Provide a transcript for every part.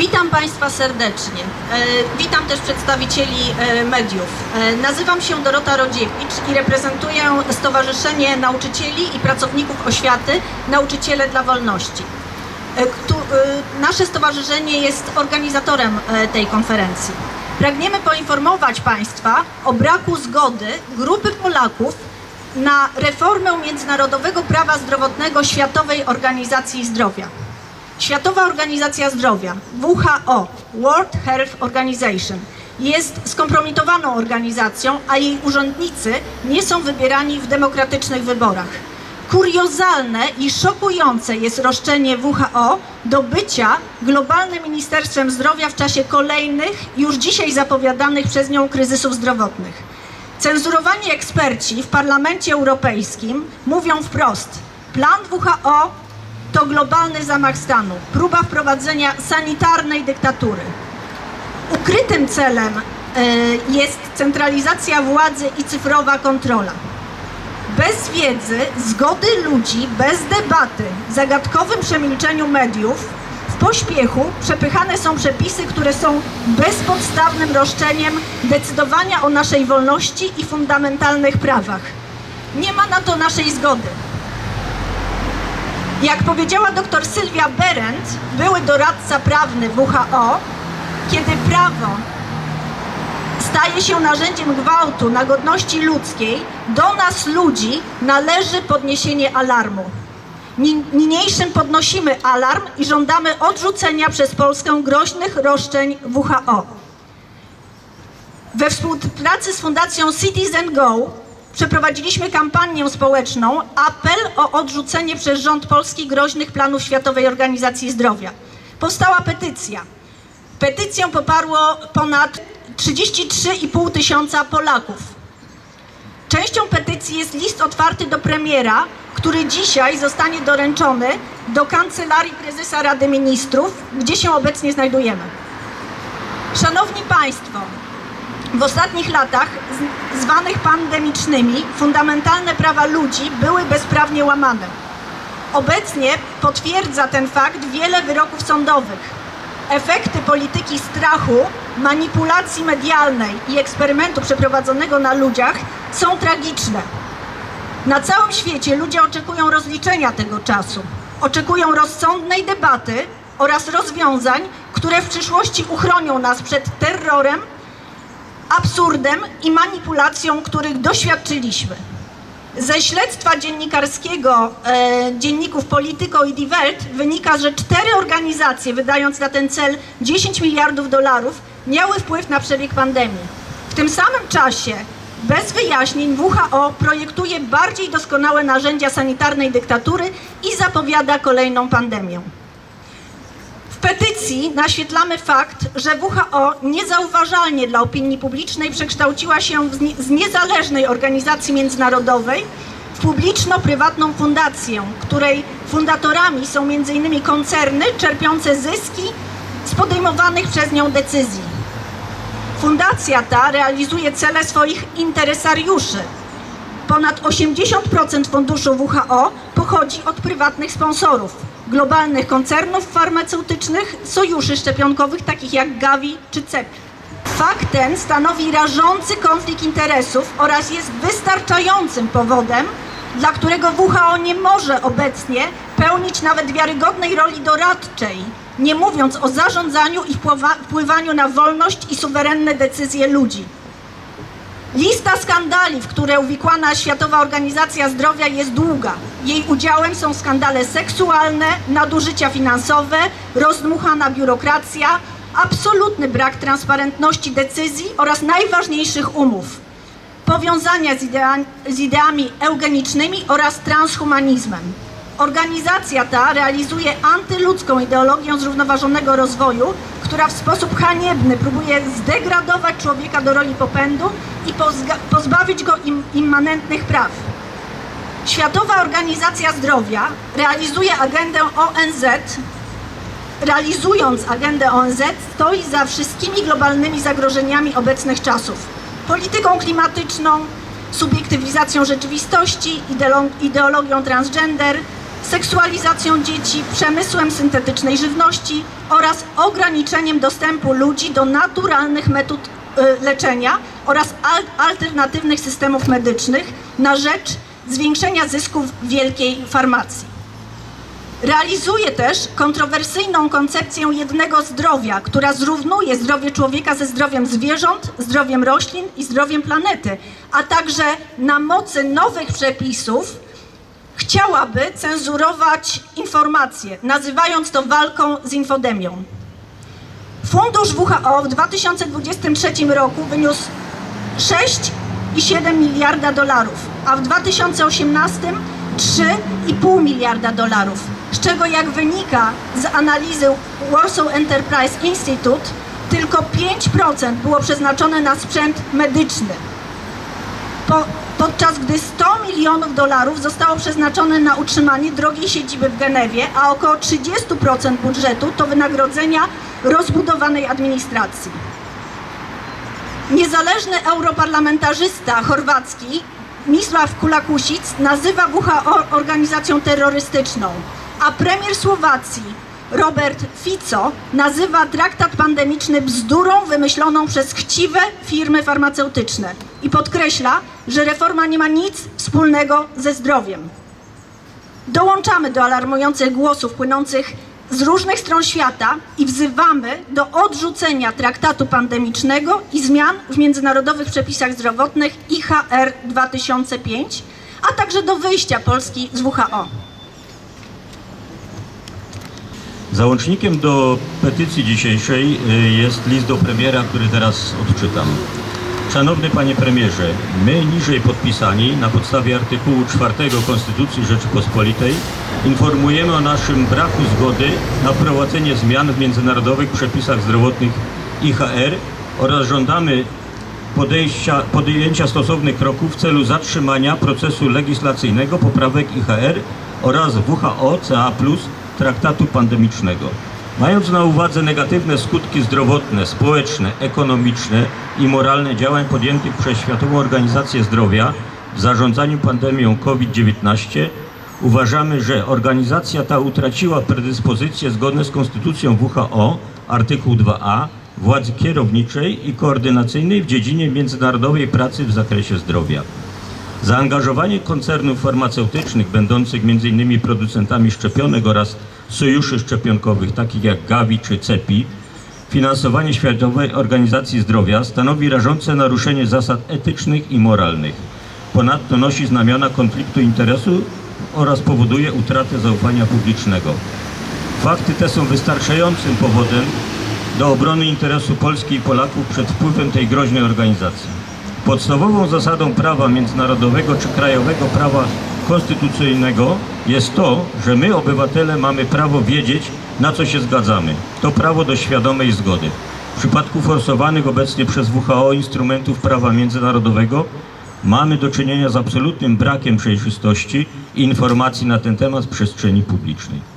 Witam Państwa serdecznie. E, Witam też przedstawicieli e, mediów. E, Nazywam się Dorota Rodziewicz i reprezentuję Stowarzyszenie Nauczycieli i Pracowników Oświaty Nauczyciele dla Wolności. Nasze stowarzyszenie jest organizatorem tej konferencji. Pragniemy poinformować Państwa o braku zgody grupy Polaków na reformę międzynarodowego prawa zdrowotnego Światowej Organizacji Zdrowia. Światowa Organizacja Zdrowia, WHO, World Health Organization, jest skompromitowaną organizacją, a jej urzędnicy nie są wybierani w demokratycznych wyborach. Kuriozalne i szokujące jest roszczenie WHO do bycia globalnym Ministerstwem Zdrowia w czasie kolejnych, już dzisiaj zapowiadanych przez nią kryzysów zdrowotnych. Cenzurowani eksperci w Parlamencie Europejskim mówią wprost: plan WHO to globalny zamach stanu, próba wprowadzenia sanitarnej dyktatury. Ukrytym celem e, jest centralizacja władzy i cyfrowa kontrola. Bez wiedzy, zgody ludzi, bez debaty, zagadkowym przemilczeniu mediów, w pośpiechu przepychane są przepisy, które są bezpodstawnym roszczeniem decydowania o naszej wolności i fundamentalnych prawach. Nie ma na to naszej zgody. Jak powiedziała dr Sylwia Berendt, były doradca prawny WHO, kiedy prawo staje się narzędziem gwałtu na godności ludzkiej, do nas ludzi należy podniesienie alarmu. Ni- Niniejszym podnosimy alarm i żądamy odrzucenia przez Polskę groźnych roszczeń WHO. We współpracy z Fundacją Citizen Go przeprowadziliśmy kampanię społeczną Apel o odrzucenie przez rząd polski groźnych planów Światowej Organizacji Zdrowia. Powstała petycja. Petycję poparło ponad 33,5 tysiąca Polaków. Częścią petycji jest list otwarty do premiera, który dzisiaj zostanie doręczony do Kancelarii Prezesa Rady Ministrów, gdzie się obecnie znajdujemy. Szanowni Państwo, w ostatnich latach, zwanych pandemicznymi, fundamentalne prawa ludzi były bezprawnie łamane. Obecnie potwierdza ten fakt wiele wyroków sądowych. Efekty polityki strachu, manipulacji medialnej i eksperymentu przeprowadzonego na ludziach są tragiczne. Na całym świecie ludzie oczekują rozliczenia tego czasu. Oczekują rozsądnej debaty oraz rozwiązań, które w przyszłości uchronią nas przed terrorem, absurdem i manipulacją, których doświadczyliśmy. Ze śledztwa dziennikarskiego e, dzienników Politico i Die Welt wynika, że cztery organizacje, wydając na ten cel 10 miliardów dolarów, miały wpływ na przebieg pandemii. W tym samym czasie, bez wyjaśnień, WHO projektuje bardziej doskonałe narzędzia sanitarnej dyktatury i zapowiada kolejną pandemię. Petycji naświetlamy fakt, że WHO niezauważalnie dla opinii publicznej przekształciła się z niezależnej organizacji międzynarodowej w publiczno-prywatną fundację, której fundatorami są m.in. koncerny czerpiące zyski z podejmowanych przez nią decyzji. Fundacja ta realizuje cele swoich interesariuszy. Ponad 80% funduszu WHO pochodzi od prywatnych sponsorów, globalnych koncernów farmaceutycznych, sojuszy szczepionkowych takich jak Gavi czy CEPI. Fakt ten stanowi rażący konflikt interesów oraz jest wystarczającym powodem, dla którego WHO nie może obecnie pełnić nawet wiarygodnej roli doradczej, nie mówiąc o zarządzaniu i wpływa- wpływaniu na wolność i suwerenne decyzje ludzi. Lista skandali, w które uwikłana Światowa Organizacja Zdrowia jest długa. Jej udziałem są skandale seksualne, nadużycia finansowe, rozdmuchana biurokracja, absolutny brak transparentności decyzji oraz najważniejszych umów. Powiązania z, idea- z ideami eugenicznymi oraz transhumanizmem. Organizacja ta realizuje antyludzką ideologię zrównoważonego rozwoju, która w sposób haniebny próbuje zdegradować człowieka do roli popędu i pozbawić go im- immanentnych praw. Światowa Organizacja Zdrowia realizuje agendę ONZ, realizując agendę ONZ, stoi za wszystkimi globalnymi zagrożeniami obecnych czasów. Polityką klimatyczną, subiektywizacją rzeczywistości, ideolo- ideologią transgender, seksualizacją dzieci, przemysłem syntetycznej żywności oraz ograniczeniem dostępu ludzi do naturalnych metod y, leczenia oraz al alternatywnych systemów medycznych na rzecz zwiększenia zysków wielkiej farmacji. Realizuje też kontrowersyjną koncepcję jednego zdrowia, która zrównuje zdrowie człowieka ze zdrowiem zwierząt, zdrowiem roślin i zdrowiem planety, a także na mocy nowych przepisów chciałaby cenzurować informacje, nazywając to walką z infodemią. Fundusz WHO w 2023 roku wyniósł 6,7 miliarda dolarów, a w 2018 3,5 miliarda dolarów, z czego jak wynika z analizy Warsaw Enterprise Institute, tylko 5% było przeznaczone na sprzęt medyczny, po, podczas gdy 100 milionów dolarów zostało przeznaczone na utrzymanie drogiej siedziby w Genewie, a około 30% budżetu to wynagrodzenia rozbudowanej administracji. Niezależny europarlamentarzysta chorwacki Misław Kulakusic nazywa WHO organizacją terrorystyczną, a premier Słowacji Robert Fico nazywa traktat pandemiczny bzdurą wymyśloną przez chciwe firmy farmaceutyczne i podkreśla, że reforma nie ma nic wspólnego ze zdrowiem. Dołączamy do alarmujących głosów płynących z różnych stron świata i wzywamy do odrzucenia traktatu pandemicznego i zmian w międzynarodowych przepisach zdrowotnych IHR 2005, a także do wyjścia Polski z WHO. Załącznikiem do petycji dzisiejszej y, jest list do premiera, który teraz odczytam. Szanowny Panie Premierze, my niżej podpisani na podstawie artykułu 4 Konstytucji Rzeczypospolitej informujemy o naszym braku zgody na wprowadzenie zmian w międzynarodowych przepisach zdrowotnych IHR oraz żądamy podejścia, podjęcia stosownych kroków w celu zatrzymania procesu legislacyjnego poprawek IHR oraz WHO CA+, traktatu pandemicznego. Mając na uwadze negatywne skutki zdrowotne, społeczne, ekonomiczne i moralne działań podjętych przez Światową Organizację Zdrowia w zarządzaniu pandemią COVID-19, uważamy, że organizacja ta utraciła predyspozycje zgodne z konstytucją WHO, artykuł 2a, władzy kierowniczej i koordynacyjnej w dziedzinie międzynarodowej pracy w zakresie zdrowia. Zaangażowanie koncernów farmaceutycznych będących m.in. producentami szczepionek oraz sojuszy szczepionkowych takich jak Gavi czy CEPI, finansowanie Światowej Organizacji Zdrowia stanowi rażące naruszenie zasad etycznych i moralnych. Ponadto nosi znamiona konfliktu interesu oraz powoduje utratę zaufania publicznego. Fakty te są wystarczającym powodem do obrony interesu Polski i Polaków przed wpływem tej groźnej organizacji. Podstawową zasadą prawa międzynarodowego czy krajowego prawa konstytucyjnego jest to, że my, obywatele, mamy prawo wiedzieć, na co się zgadzamy. To prawo do świadomej zgody. W przypadku forsowanych obecnie przez WHO instrumentów prawa międzynarodowego mamy do czynienia z absolutnym brakiem przejrzystości i informacji na ten temat w przestrzeni publicznej.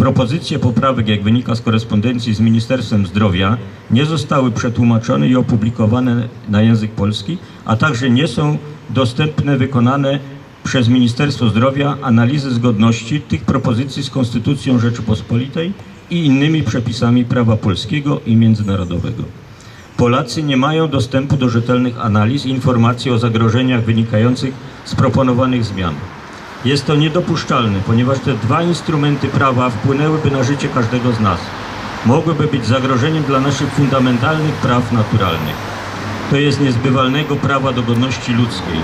Propozycje poprawek, jak wynika z korespondencji z Ministerstwem Zdrowia, nie zostały przetłumaczone i opublikowane na język polski, a także nie są dostępne wykonane przez Ministerstwo Zdrowia analizy zgodności tych propozycji z Konstytucją Rzeczypospolitej i innymi przepisami prawa polskiego i międzynarodowego. Polacy nie mają dostępu do rzetelnych analiz i informacji o zagrożeniach wynikających z proponowanych zmian. Jest to niedopuszczalne, ponieważ te dwa instrumenty prawa wpłynęłyby na życie każdego z nas. Mogłyby być zagrożeniem dla naszych fundamentalnych praw naturalnych. To jest niezbywalnego prawa do godności ludzkiej,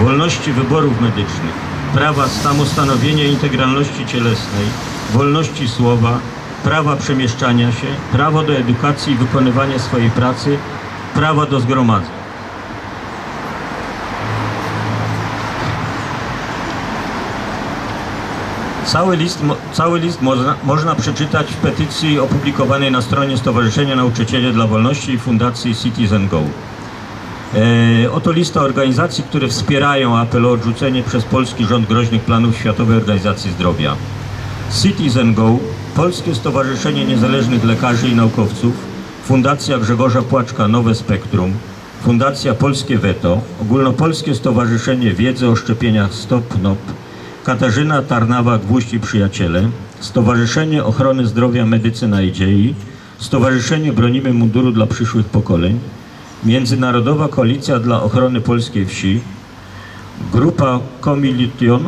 wolności wyborów medycznych, prawa samostanowienia i integralności cielesnej, wolności słowa, prawa przemieszczania się, prawa do edukacji i wykonywania swojej pracy, prawa do zgromadzeń. Cały list, cały list można, można przeczytać w petycji opublikowanej na stronie Stowarzyszenia Nauczyciele dla Wolności i Fundacji Citizen Go. E, oto lista organizacji, które wspierają apel o odrzucenie przez polski rząd groźnych planów Światowej Organizacji Zdrowia. Citizen Go, Polskie Stowarzyszenie Niezależnych Lekarzy i Naukowców, Fundacja Grzegorza Płaczka Nowe Spektrum, Fundacja Polskie Weto, Ogólnopolskie Stowarzyszenie Wiedzy o Szczepieniach Stop NOP, Katarzyna Tarnawa Gwóźdź i Przyjaciele, Stowarzyszenie Ochrony Zdrowia Medycyna i Dziei, Stowarzyszenie Bronimy Munduru dla Przyszłych Pokoleń, Międzynarodowa Koalicja dla Ochrony Polskiej Wsi, Grupa Comilition,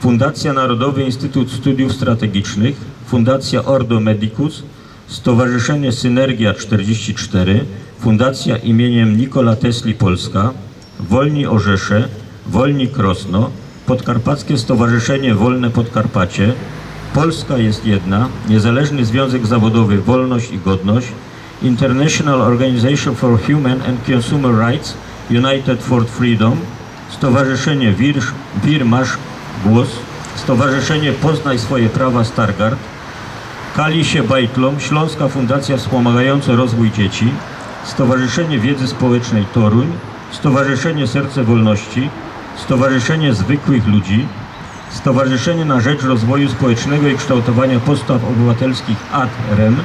Fundacja Narodowy Instytut Studiów Strategicznych, Fundacja Ordo Medicus, Stowarzyszenie Synergia 44, Fundacja imieniem Nikola Tesli Polska, Wolni Orzesze, Wolni Krosno, Podkarpackie Stowarzyszenie Wolne Podkarpacie, Polska jest jedna, Niezależny Związek Zawodowy Wolność i Godność, International Organization for Human and Consumer Rights, United for Freedom, Stowarzyszenie Wir, Wir Masz Głos, Stowarzyszenie Poznaj Swoje Prawa Stargard, Kalisie Bajtlom, Śląska Fundacja Wspomagająca Rozwój Dzieci, Stowarzyszenie Wiedzy Społecznej Toruń, Stowarzyszenie Serce Wolności, Stowarzyszenie Zwykłych Ludzi, Stowarzyszenie na Rzecz Rozwoju Społecznego i Kształtowania Postaw Obywatelskich AD-REM,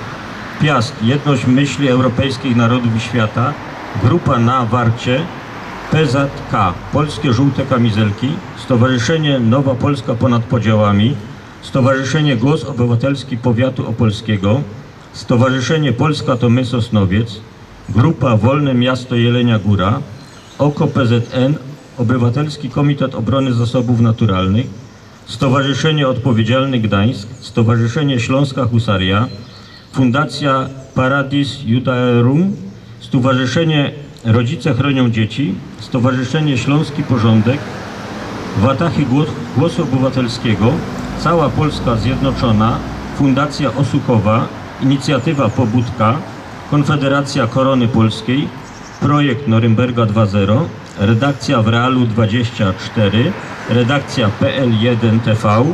Piast, Jedność Myśli Europejskich Narodów i Świata, Grupa na Warcie, PZK, Polskie Żółte Kamizelki, Stowarzyszenie Nowa Polska Ponad Podziałami, Stowarzyszenie Głos Obywatelski Powiatu Opolskiego, Stowarzyszenie Polska to My Sosnowiec, Grupa Wolne Miasto Jelenia Góra, OKO PZN, Obywatelski Komitet Obrony Zasobów Naturalnych, Stowarzyszenie Odpowiedzialny Gdańsk, Stowarzyszenie Śląska Husaria, Fundacja Paradis Judaerum, Stowarzyszenie Rodzice Chronią Dzieci, Stowarzyszenie Śląski Porządek, Watachy Głos, Głosu Obywatelskiego, Cała Polska Zjednoczona, Fundacja Osuchowa, Inicjatywa Pobudka, Konfederacja Korony Polskiej, Projekt Norymberga 2.0, Redakcja w Realu 24, Redakcja PL1 TV,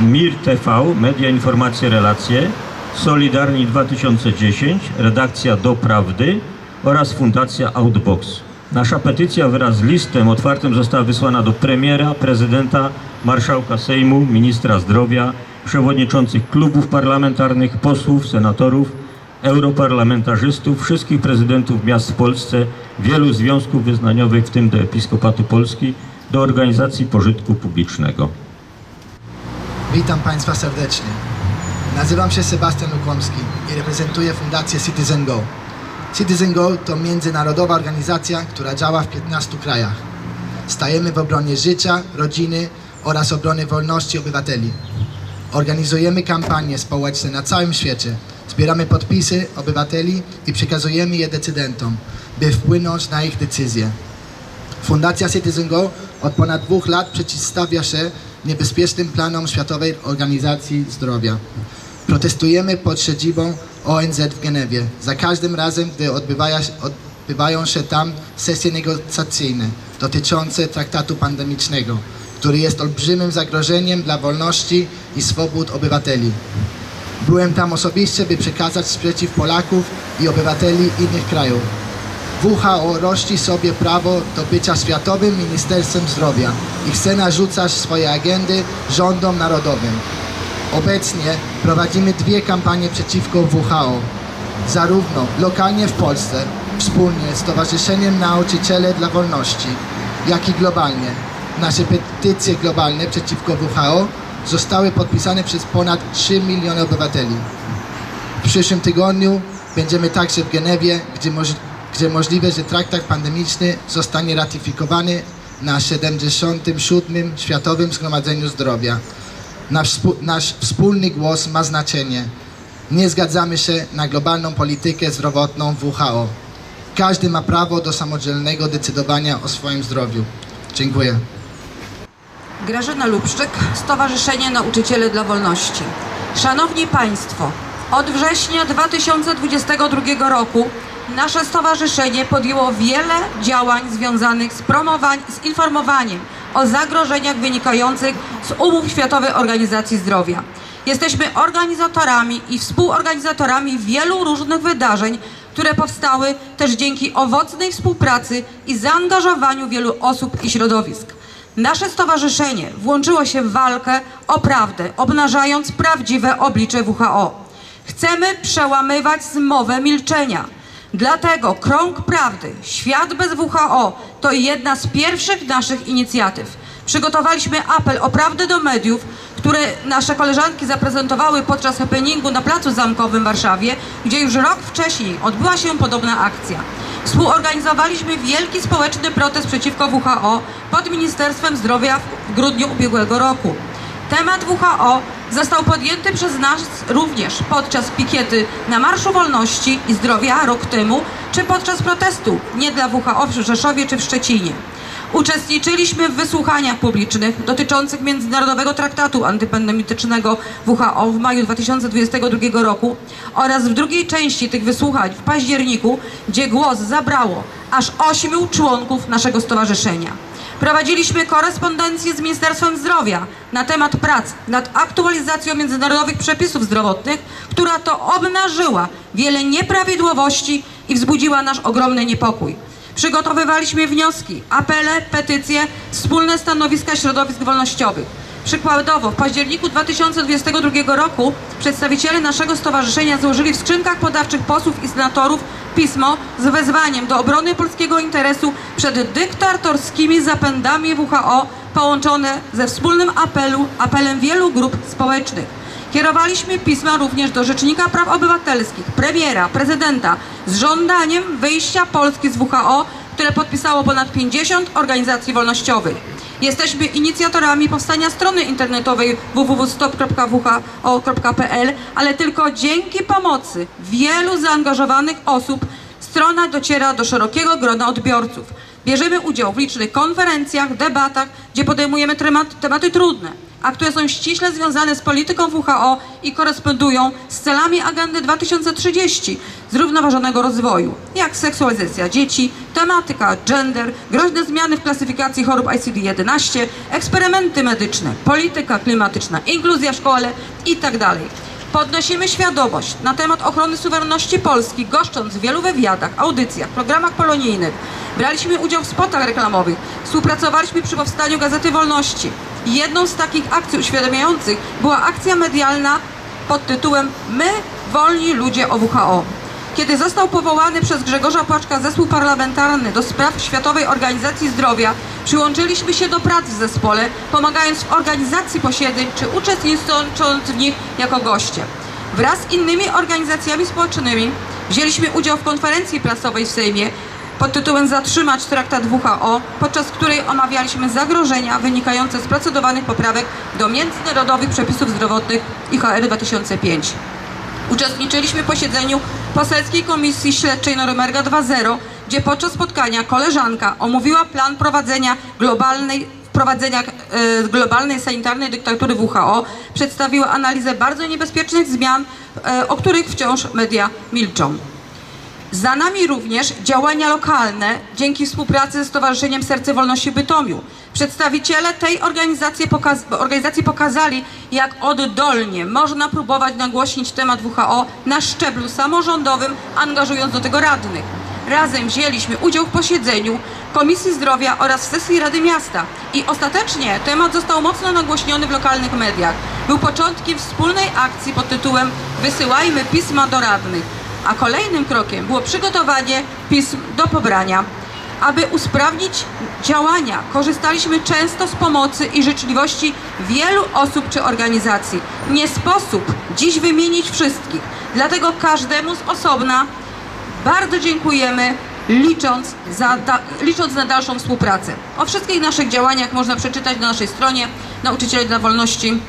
MIR TV, Media Informacje Relacje, Solidarni 2010, redakcja Do Prawdy oraz Fundacja Outbox. Nasza petycja wraz z listem otwartym została wysłana do premiera, prezydenta, marszałka Sejmu, ministra zdrowia, przewodniczących klubów parlamentarnych, posłów, senatorów, europarlamentarzystów, wszystkich prezydentów miast w Polsce, wielu związków wyznaniowych, w tym do Episkopatu Polski, do organizacji pożytku publicznego. Witam Państwa serdecznie. Nazywam się Sebastian Lukłomski i reprezentuję Fundację Citizen Go. Citizen Go to międzynarodowa organizacja, która działa w 15 krajach. Stajemy w obronie życia, rodziny oraz obrony wolności obywateli. Organizujemy kampanie społeczne na całym świecie. Zbieramy podpisy obywateli i przekazujemy je decydentom, by wpłynąć na ich decyzje. Fundacja Citizen Go od ponad dwóch lat przeciwstawia się niebezpiecznym planom Światowej Organizacji Zdrowia. Protestujemy pod siedzibą ONZ w Genewie. Za każdym razem, gdy odbywaja, odbywają się tam sesje negocjacyjne dotyczące traktatu pandemicznego, który jest olbrzymim zagrożeniem dla wolności i swobód obywateli. Byłem tam osobiście, by przekazać sprzeciw Polaków i obywateli innych krajów. WHO rości sobie prawo do bycia Światowym Ministerstwem Zdrowia i chce narzucać swoje agendy rządom narodowym. Obecnie prowadzimy dwie kampanie przeciwko WHO. Zarówno lokalnie w Polsce, wspólnie z Stowarzyszeniem Nauczyciele dla Wolności, jak i globalnie. Nasze petycje globalne przeciwko WHO zostały podpisane przez ponad 3 miliony obywateli. W przyszłym tygodniu będziemy także w Genewie, gdzie, moż, gdzie możliwe, że traktat pandemiczny zostanie ratyfikowany na 77. Światowym Zgromadzeniu Zdrowia. Nasz, nasz wspólny głos ma znaczenie. Nie zgadzamy się na globalną politykę zdrowotną WHO. Każdy ma prawo do samodzielnego decydowania o swoim zdrowiu. Dziękuję. Grażyna Lubszczyk, Stowarzyszenie Nauczyciele dla Wolności. Szanowni Państwo, od września 2022 roku nasze stowarzyszenie podjęło wiele działań związanych z z informowaniem o zagrożeniach wynikających z umów Światowej Organizacji Zdrowia. Jesteśmy organizatorami i współorganizatorami wielu różnych wydarzeń, które powstały też dzięki owocnej współpracy i zaangażowaniu wielu osób i środowisk. Nasze stowarzyszenie włączyło się w walkę o prawdę, obnażając prawdziwe oblicze WHO. Chcemy przełamywać zmowę milczenia. Dlatego Krąg Prawdy, Świat bez WHO to jedna z pierwszych naszych inicjatyw. Przygotowaliśmy apel o prawdę do mediów, które nasze koleżanki zaprezentowały podczas happeningu na Placu Zamkowym w Warszawie, gdzie już rok wcześniej odbyła się podobna akcja. Współorganizowaliśmy wielki społeczny protest przeciwko WHO pod Ministerstwem Zdrowia w grudniu ubiegłego roku. Temat WHO został podjęty przez nas również podczas pikiety na Marszu Wolności i Zdrowia rok temu, czy podczas protestu nie dla WHO w Rzeszowie czy w Szczecinie. Uczestniczyliśmy w wysłuchaniach publicznych dotyczących Międzynarodowego Traktatu Antypandemitycznego WHO w maju 2022 roku oraz w drugiej części tych wysłuchań w październiku, gdzie głos zabrało aż ośmiu członków naszego stowarzyszenia. Prowadziliśmy korespondencję z Ministerstwem Zdrowia na temat prac nad aktualizacją międzynarodowych przepisów zdrowotnych, która to obnażyła wiele nieprawidłowości i wzbudziła nasz ogromny niepokój. Przygotowywaliśmy wnioski, apele, petycje, wspólne stanowiska środowisk wolnościowych. Przykładowo, w październiku 2022 roku przedstawiciele naszego stowarzyszenia złożyli w skrzynkach podawczych posłów i senatorów pismo z wezwaniem do obrony polskiego interesu przed dyktatorskimi zapędami WHO połączone ze wspólnym apelu, apelem wielu grup społecznych. Kierowaliśmy pisma również do Rzecznika Praw Obywatelskich, premiera, prezydenta z żądaniem wyjścia Polski z WHO, które podpisało ponad 50 organizacji wolnościowych. Jesteśmy inicjatorami powstania strony internetowej www.stop.who.pl, ale tylko dzięki pomocy wielu zaangażowanych osób strona dociera do szerokiego grona odbiorców. Bierzemy udział w licznych konferencjach, debatach, gdzie podejmujemy temat, tematy trudne, a które są ściśle związane z polityką WHO i korespondują z celami agendy 2030 zrównoważonego rozwoju, jak seksualizacja dzieci, tematyka gender, groźne zmiany w klasyfikacji chorób ICD-11, eksperymenty medyczne, polityka klimatyczna, inkluzja w szkole itd. Podnosimy świadomość na temat ochrony suwerenności Polski, goszcząc w wielu wywiadach, audycjach, programach polonijnych. Braliśmy udział w spotach reklamowych, współpracowaliśmy przy powstaniu Gazety Wolności. Jedną z takich akcji uświadamiających była akcja medialna pod tytułem My, wolni ludzie o WHO. Kiedy został powołany przez Grzegorza Płaczka zespół parlamentarny do spraw Światowej Organizacji Zdrowia, przyłączyliśmy się do prac w zespole, pomagając w organizacji posiedzeń czy uczestnicząc w nich jako goście. Wraz z innymi organizacjami społecznymi wzięliśmy udział w konferencji prasowej w Sejmie pod tytułem Zatrzymać traktat WHO, podczas której omawialiśmy zagrożenia wynikające z procedowanych poprawek do międzynarodowych przepisów zdrowotnych IHR 2005. Uczestniczyliśmy w posiedzeniu Poselskiej Komisji Śledczej Norymerga 2.0, gdzie podczas spotkania koleżanka omówiła plan prowadzenia globalnej wprowadzenia e, globalnej sanitarnej dyktatury WHO, przedstawiła analizę bardzo niebezpiecznych zmian, e, o których wciąż media milczą. Za nami również działania lokalne dzięki współpracy ze Stowarzyszeniem Serce Wolności Bytomiu. Przedstawiciele tej organizacji, pokaz organizacji pokazali, jak oddolnie można próbować nagłośnić temat WHO na szczeblu samorządowym, angażując do tego radnych. Razem wzięliśmy udział w posiedzeniu Komisji Zdrowia oraz w sesji Rady Miasta i ostatecznie temat został mocno nagłośniony w lokalnych mediach. Był początkiem wspólnej akcji pod tytułem Wysyłajmy pisma do radnych a kolejnym krokiem było przygotowanie pism do pobrania. Aby usprawnić działania, korzystaliśmy często z pomocy i życzliwości wielu osób czy organizacji. Nie sposób dziś wymienić wszystkich, dlatego każdemu z osobna bardzo dziękujemy, licząc, za da, licząc na dalszą współpracę. O wszystkich naszych działaniach można przeczytać na naszej stronie nauczyciele dla wolności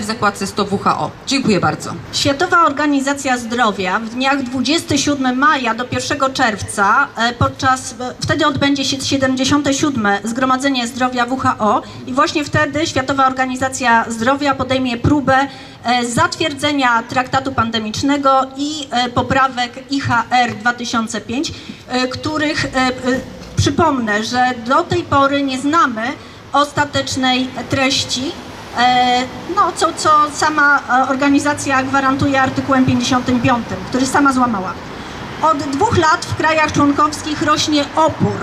w zakładce 100 WHO. Dziękuję bardzo. Światowa Organizacja Zdrowia w dniach 27 maja do 1 czerwca, e, podczas, e, wtedy odbędzie się 77 Zgromadzenie Zdrowia WHO i właśnie wtedy Światowa Organizacja Zdrowia podejmie próbę e, zatwierdzenia traktatu pandemicznego i poprawek IHR 2005, e, których przypomnę, że do tej pory nie znamy ostatecznej treści no, co, co sama e, organizacja gwarantuje artykułem 55, który sama złamała. Od dwóch lat w krajach członkowskich rośnie opór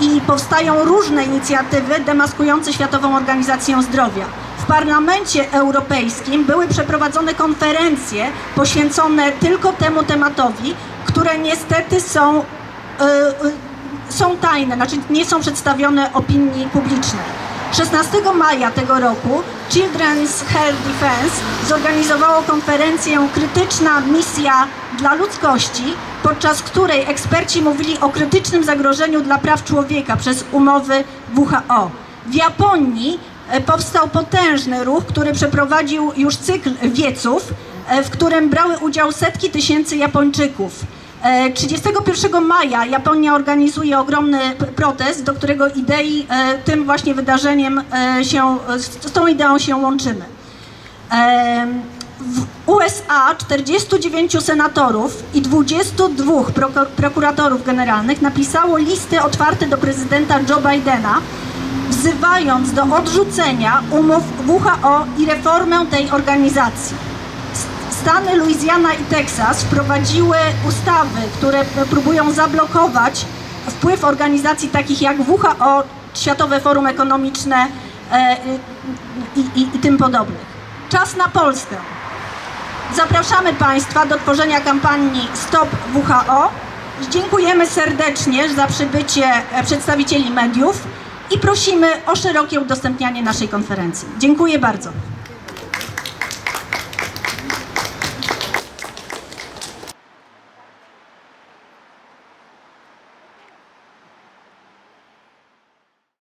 i powstają różne inicjatywy demaskujące Światową Organizację Zdrowia. W Parlamencie Europejskim były przeprowadzone konferencje poświęcone tylko temu tematowi, które niestety są, y, y, są tajne, znaczy nie są przedstawione opinii publicznej. 16 maja tego roku Children's Health Defense zorganizowało konferencję Krytyczna misja dla ludzkości, podczas której eksperci mówili o krytycznym zagrożeniu dla praw człowieka przez umowy WHO. W Japonii e, powstał potężny ruch, który przeprowadził już cykl wieców, e, w którym brały udział setki tysięcy Japończyków. E, 31 maja Japonia organizuje ogromny protest, do którego idei e, tym właśnie wydarzeniem e, się, z, tą ideą się łączymy. W USA 49 senatorów i 22 proko- prokuratorów generalnych napisało listy otwarte do prezydenta Joe Bidena, wzywając do odrzucenia umów WHO i reformę tej organizacji. Stany Louisiana i Teksas wprowadziły ustawy, które próbują zablokować wpływ organizacji takich jak WHO, Światowe Forum Ekonomiczne e, i, i, i tym podobnych. Czas na Polskę. Zapraszamy Państwa do tworzenia kampanii Stop WHO. Dziękujemy serdecznie za przybycie e, przedstawicieli mediów i prosimy o szerokie udostępnianie naszej konferencji. Dziękuję bardzo.